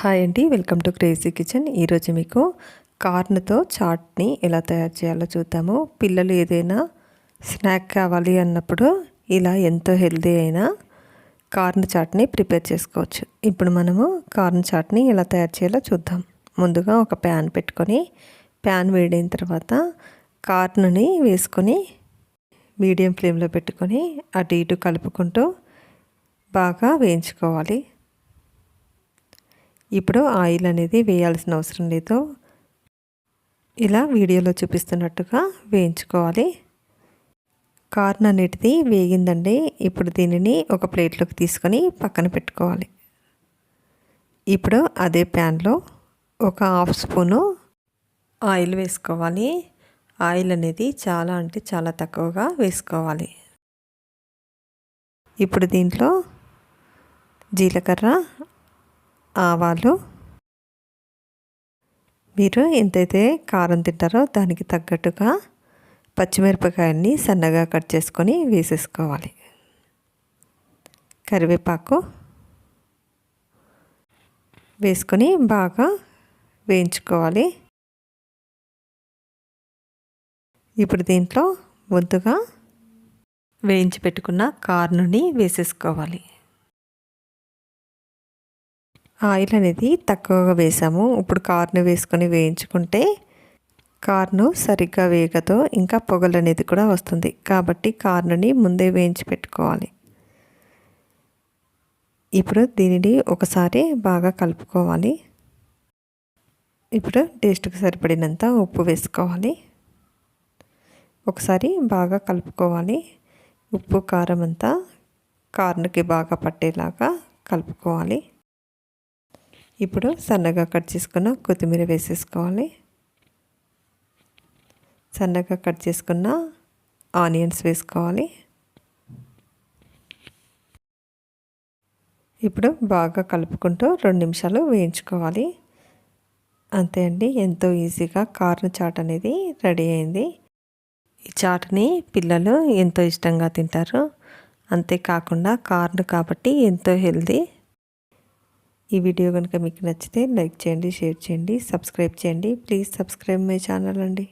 Hi అండి welcome to crazy kitchen. ఈరోజు మీకు కార్న్తో చాట్ని ఎలా తయారు చేయాలో చూద్దాము. పిల్లలు ఏదైనా స్నాక్ కావాలి అన్నప్పుడు ఇలా ఎంతో హెల్దీ అయిన కార్న్ చాట్ని ప్రిపేర్ చేసుకోవచ్చు. ఇప్పుడు మనము కార్న్ చాట్ని ఎలా తయారు చేయాలో చూద్దాం. ముందుగా ఒక ప్యాన్ పెట్టుకొని ప్యాన్ వేడైన తర్వాత కార్న్ని వేసుకొని మీడియం ఫ్లేమ్లో పెట్టుకొని అటు ఇటు కలుపుకుంటూ బాగా వేయించుకోవాలి. ఇప్పుడు ఆయిల్ అనేది వేయాల్సిన అవసరం లేదు. ఇలా వీడియోలో చూపిస్తున్నట్టుగా వేయించుకోవాలి. కార్న్ అనేటిది వేగిందండి. ఇప్పుడు దీనిని ఒక ప్లేట్లోకి తీసుకొని పక్కన పెట్టుకోవాలి. ఇప్పుడు అదే ప్యాన్లో ఒక హాఫ్ స్పూను ఆయిల్ వేసుకోవాలి. ఆయిల్ అనేది చాలా అంటే చాలా తక్కువగా వేసుకోవాలి. ఇప్పుడు దీంట్లో జీలకర్ర ఆవాలు మీరు ఎంతైతే కారం తింటారో దానికి తగ్గట్టుగా పచ్చిమిరపకాయల్ని సన్నగా కట్ చేసుకొని వేసేసుకోవాలి. కరివేపాకు వేసుకొని బాగా వేయించుకోవాలి. ఇప్పుడు దీంట్లో ముద్దుగా వేయించి పెట్టుకున్న కార్నుని వేసేసుకోవాలి. ఆయిల్ అనేది తక్కువగా వేసాము. ఇప్పుడు కార్ను వేసుకొని వేయించుకుంటే కార్ను సరిగ్గా వేగతో ఇంకా పొగలు అనేది కూడా వస్తుంది. కాబట్టి కార్నుని ముందే వేయించి పెట్టుకోవాలి. ఇప్పుడు దీనిని ఒకసారి బాగా కలుపుకోవాలి. ఇప్పుడు టేస్ట్కి సరిపడినంత ఉప్పు వేసుకోవాలి. ఒకసారి బాగా కలుపుకోవాలి. ఉప్పు కారం అంతా కార్నుకి బాగా పట్టేలాగా కలుపుకోవాలి. ఇప్పుడు సన్నగా కట్ చేసుకున్న కొత్తిమీర వేసేసుకోవాలి. సన్నగా కట్ చేసుకున్న ఆనియన్స్ వేసుకోవాలి. ఇప్పుడు బాగా కలుపుకుంటూ రెండు నిమిషాలు వేయించుకోవాలి. అంతే అండి ఎంతో ఈజీగా కార్న్ చాట్ అనేది రెడీ అయింది. ఈ చాట్ని పిల్లలు ఎంతో ఇష్టంగా తింటారు. అంతేకాకుండా కార్న్ కాబట్టి ఎంతో హెల్దీ. ఈ వీడియో కనుక మీకు నచ్చితే లైక్ చేయండి షేర్ చేయండి సబ్స్క్రైబ్ చేయండి. ప్లీజ్ సబ్స్క్రైబ్ మై ఛానల్ అండి.